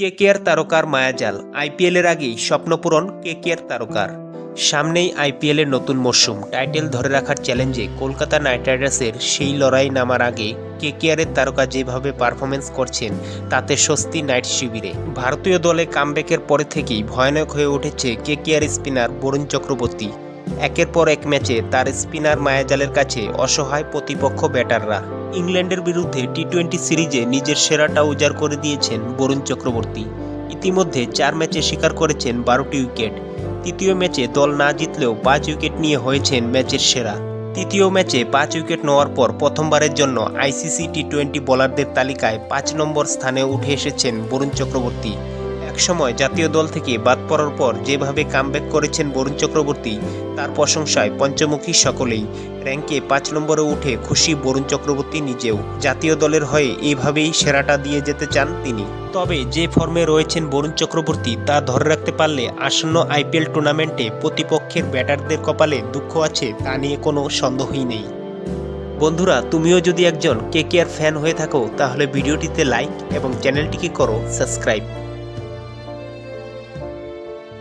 KKR তারকার মায়াজাল। আইপিএলের আগেই স্বপ্নপূরণ কেকেআর তারকার। সামনেই আইপিএলের নতুন মরশুম। টাইটেল ধরে রাখার চ্যালেঞ্জে কলকাতা নাইট রাইডার্সের সেই লড়াই নামার আগে কেকেআরের তারকা যেভাবে পারফরমেন্স করছেন, তাতে স্বস্তি নাইট শিবিরে। ভারতীয় দলে কামব্যাকের পরে থেকেই ভয়ানক হয়ে উঠেছে কেকেআর স্পিনার বরুণ চক্রবর্তী। একের পর এক ম্যাচে তার স্পিনার মায়াজালের কাছে অসহায় প্রতিপক্ষ ব্যাটাররা। ইংল্যান্ডের বিরুদ্ধে টি টোয়েন্টি সিরিজে নিজের সেরাটা উজাড় করে দিয়েছেন বরুণ চক্রবর্তী। ইতিমধ্যে চার ম্যাচে শিকার করেছেন বারোটি উইকেট। তৃতীয় ম্যাচে দল না জিতলেও পাঁচ উইকেট নিয়ে হয়েছেন ম্যাচের সেরা। তৃতীয় ম্যাচে পাঁচ উইকেট নেওয়ার পর প্রথমবারের জন্য আইসিসি টি টোয়েন্টি বোলারদের তালিকায় পাঁচ নম্বর স্থানে উঠে এসেছেন বরুণ চক্রবর্তী। একসময় জাতীয় দল থেকে বাদ পড়ার পর যেভাবে কামব্যাক করেছেন বরুণ চক্রবর্তী, তার প্রশংসায় পঞ্চমুখী সকলেই। র্যাঙ্কে পাঁচ নম্বরে উঠে খুশি বরুণ চক্রবর্তী নিজেও। জাতীয় দলের হয়ে এইভাবেই সেরাটা দিয়ে যেতে চান তিনি। তবে যে ফর্মে রয়েছেন বরুণ চক্রবর্তী, তা ধরে রাখতে পারলে আসন্ন আইপিএল টুর্নামেন্টে প্রতিপক্ষের ব্যাটারদের কপালে দুঃখ আছে তা নিয়ে কোনো সন্দেহই নেই। বন্ধুরা, তুমিও যদি একজন কেকেআর ফ্যান হয়ে থাকো, তাহলে ভিডিওটিতে লাইক এবং চ্যানেলটিকে করো সাবস্ক্রাইব।